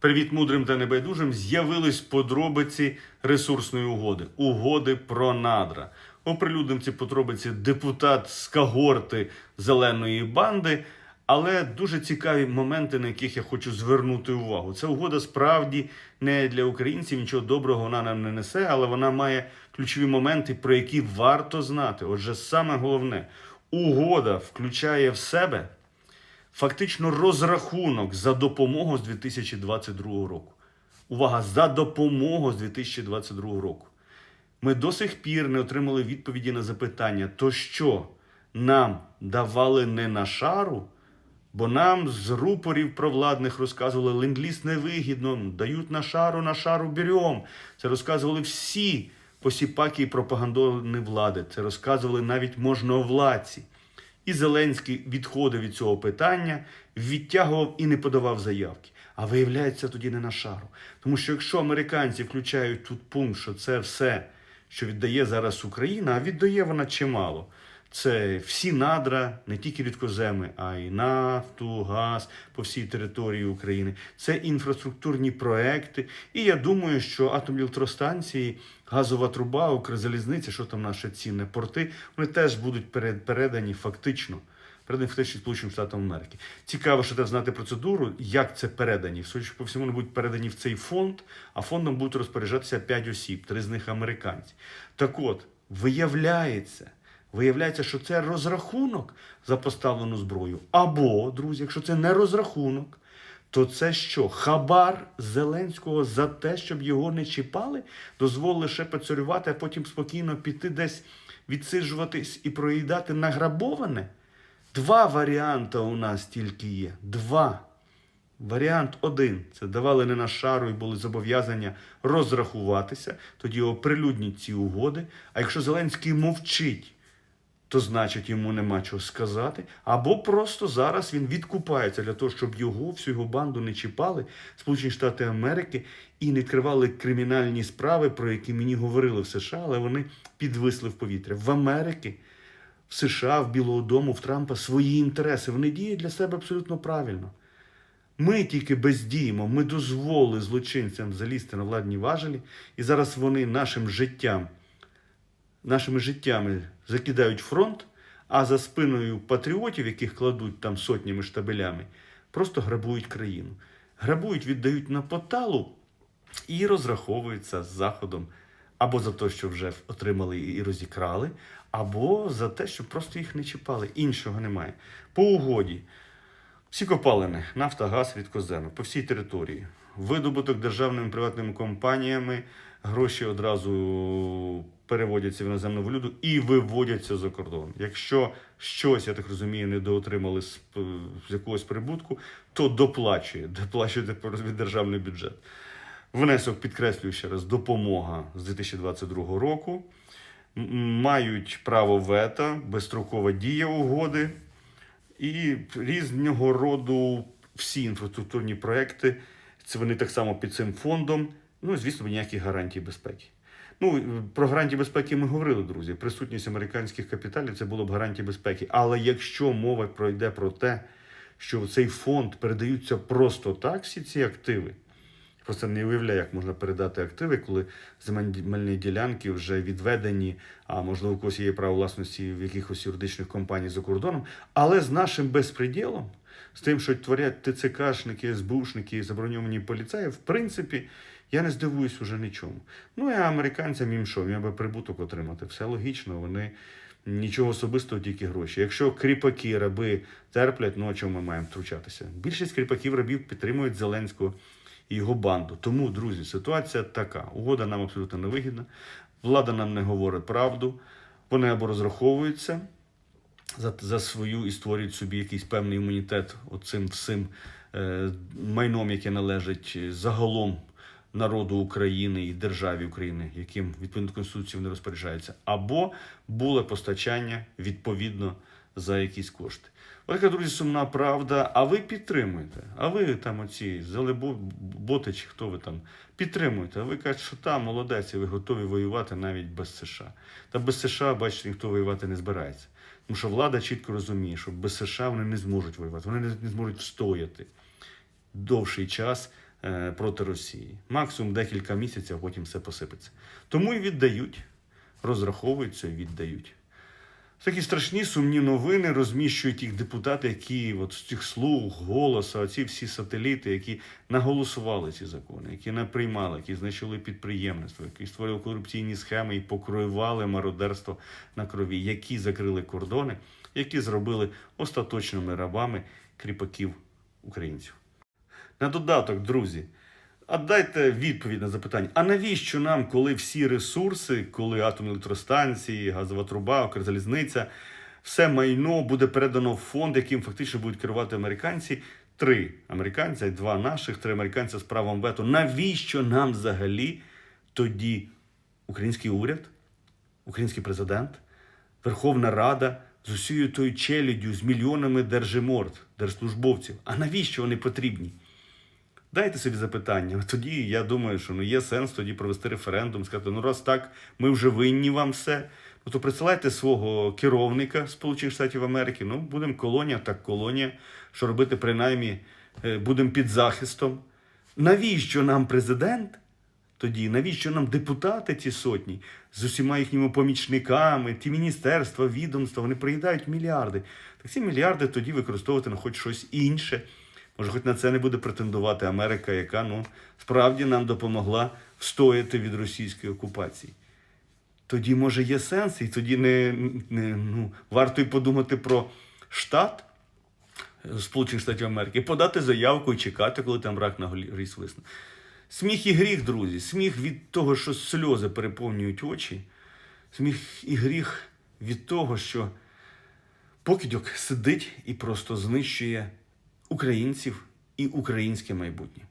Привіт мудрим та небайдужим. З'явились подробиці ресурсної угоди. Угоди про надра. Оприлюднив ці подробиці депутат з когорти зеленої банди. Але дуже цікаві моменти, на яких я хочу звернути увагу. Ця угода справді не для українців, нічого доброго вона нам не несе, але вона має ключові моменти, про які варто знати. Отже, саме головне, угода включає в себе фактично розрахунок за допомогу з 2022 року. Увага, за допомогу з 2022 року. Ми до сих пір не отримали відповіді на запитання, то що нам давали не на шару, бо нам з рупорів провладних розказували, ленд-ліз невигідно, дають на шару, на шару берем. Це розказували всі посіпаки і пропагандони влади. Це розказували навіть можновладці. І Зеленський відходив від цього питання, відтягував і не подавав заявки. А виявляється тоді не на шару. Тому що якщо американці включають тут пункт, що це все, що віддає зараз Україна, а віддає вона чимало. Це всі надра, не тільки рідкоземи, а й нафту, газ по всій території України. Це інфраструктурні проекти. І я думаю, що атомні електростанції, газова труба, Укрзалізниця, що там наші цінні порти, вони теж будуть передані фактично. Передані фактично Сполученим Штатам Америки. Цікаво, що теж знати процедуру, як це передані. Судячи по всьому, вони будуть передані в цей фонд, а фондом будуть розпоряджатися 5 осіб, три з них американці. Так от, виявляється, Виявляється, що це розрахунок за поставлену зброю. Або, друзі, якщо це не розрахунок, то це що? Хабар Зеленського за те, щоб його не чіпали, дозволили лише поцарювати, а потім спокійно піти десь відсиджуватись і проїдати награбоване? Два варіанти у нас тільки є. Два. Варіант один це давали не на шару і були зобов'язання розрахуватися, тоді оприлюдніть ці угоди. А якщо Зеленський мовчить, то значить йому нема чого сказати. Або просто зараз він відкупається для того, щоб його, всю його банду не чіпали Сполучені Штати Америки і не відкривали кримінальні справи, про які мені говорили в США, але вони підвисли в повітря. В Америці, в США, в Білого Дому, в Трампа свої інтереси. Вони діють для себе абсолютно правильно. Ми тільки бездіємо, ми дозволили злочинцям залізти на владні важелі, і зараз вони нашим життям, нашими життями закидають фронт, а за спиною патріотів, яких кладуть там сотнями штабелями, просто грабують країну. Грабують, віддають на поталу і розраховуються з Заходом або за те, що вже отримали і розікрали, або за те, що просто їх не чіпали. Іншого немає. По угоді. Всі копалини, нафта, газ, рідкоземи по всій території. Видобуток державними приватними компаніями, гроші одразу переводяться в іноземну валюту і виводяться за кордон. Якщо щось, я так розумію, не доотримали з, якогось прибутку, то доплачує, доплачує від державний бюджет. Внесок, підкреслюю ще раз, допомога з 2022 року. Мають право вето, безстрокова дія угоди і різного роду всі інфраструктурні проекти. Це вони так само під цим фондом. Ну, звісно, ніяких гарантій безпеки. Ну, про гарантії безпеки ми говорили, друзі. Присутність американських капіталів це було б гарантії безпеки. Але якщо мова пройде про те, що в цей фонд передаються просто так, всі ці активи. Просто не уявляю, як можна передати активи, коли земельні ділянки вже відведені, а можливо, у когось є право власності в якихось юридичних компаній за кордоном. Але з нашим безпреділом, з тим, що творять ТЦКшники, СБУшники, заброньовані поліцаї, в принципі, я не здивуюсь уже нічому. Ну і американцям їм що, їм аби прибуток отримати. Все логічно, вони нічого особистого, тільки гроші. Якщо кріпаки, раби терплять, ну а чому ми маємо втручатися? Більшість кріпаків рабів підтримують Зеленського і його банду. Тому, друзі, ситуація така. Угода нам абсолютно не вигідна. Влада нам не говорить правду. Вони або розраховуються за, за свою і створюють собі якийсь певний імунітет оцим всім е, майном, яке належить загалом народу України і державі України, яким відповідно до Конституції вони розпоряджаються, або було постачання відповідно за якісь кошти. Ось друзі, сумна правда. А ви підтримуєте. А ви там оці боти, чи хто ви там підтримуєте. А ви кажете, що там молодець, і ви готові воювати навіть без США. Та без США, бачите, ніхто воювати не збирається. Тому що влада чітко розуміє, що без США вони не зможуть воювати, вони не, не зможуть встояти довший час е, проти Росії. Максимум декілька місяців, а потім все посипеться. Тому і віддають, розраховуються і віддають. Такі страшні сумні новини розміщують їх депутати, які от з цих слуг, голоса, оці всі сателіти, які наголосували ці закони, які не приймали, які знищили підприємництво, які створювали корупційні схеми і покроювали мародерство на крові, які закрили кордони, які зробили остаточними рабами кріпаків українців. На додаток, друзі, а дайте відповідь на запитання: а навіщо нам, коли всі ресурси, коли атомні електростанції, газова труба, Укрзалізниця, все майно буде передано в фонд, яким фактично будуть керувати американці? Три американця два наших, три американця з правом вето. Навіщо нам взагалі тоді український уряд, український президент, Верховна Рада з усією тою челяддю, з мільйонами держиморд, держслужбовців? А навіщо вони потрібні? Дайте собі запитання. Тоді я думаю, що ну є сенс тоді провести референдум, сказати, ну раз так, ми вже винні вам все. Ну то присилайте свого керівника Сполучених Штатів Америки. Ну, будемо колонія, так колонія. Що робити, принаймні, е, будемо під захистом. Навіщо нам президент? Тоді навіщо нам депутати ці сотні з усіма їхніми помічниками, ті міністерства, відомства, вони приїдають мільярди. Так ці мільярди тоді використовувати на хоч щось інше. Може, хоч на це не буде претендувати Америка, яка ну справді нам допомогла встояти від російської окупації. Тоді, може, є сенс, і тоді не, не ну, варто й подумати про штат Сполучених Штатів Америки, подати заявку і чекати, коли там рак на горі свисне. Сміх і гріх, друзі, сміх від того, що сльози переповнюють очі, сміх і гріх від того, що покидьок сидить і просто знищує українців і українське майбутнє.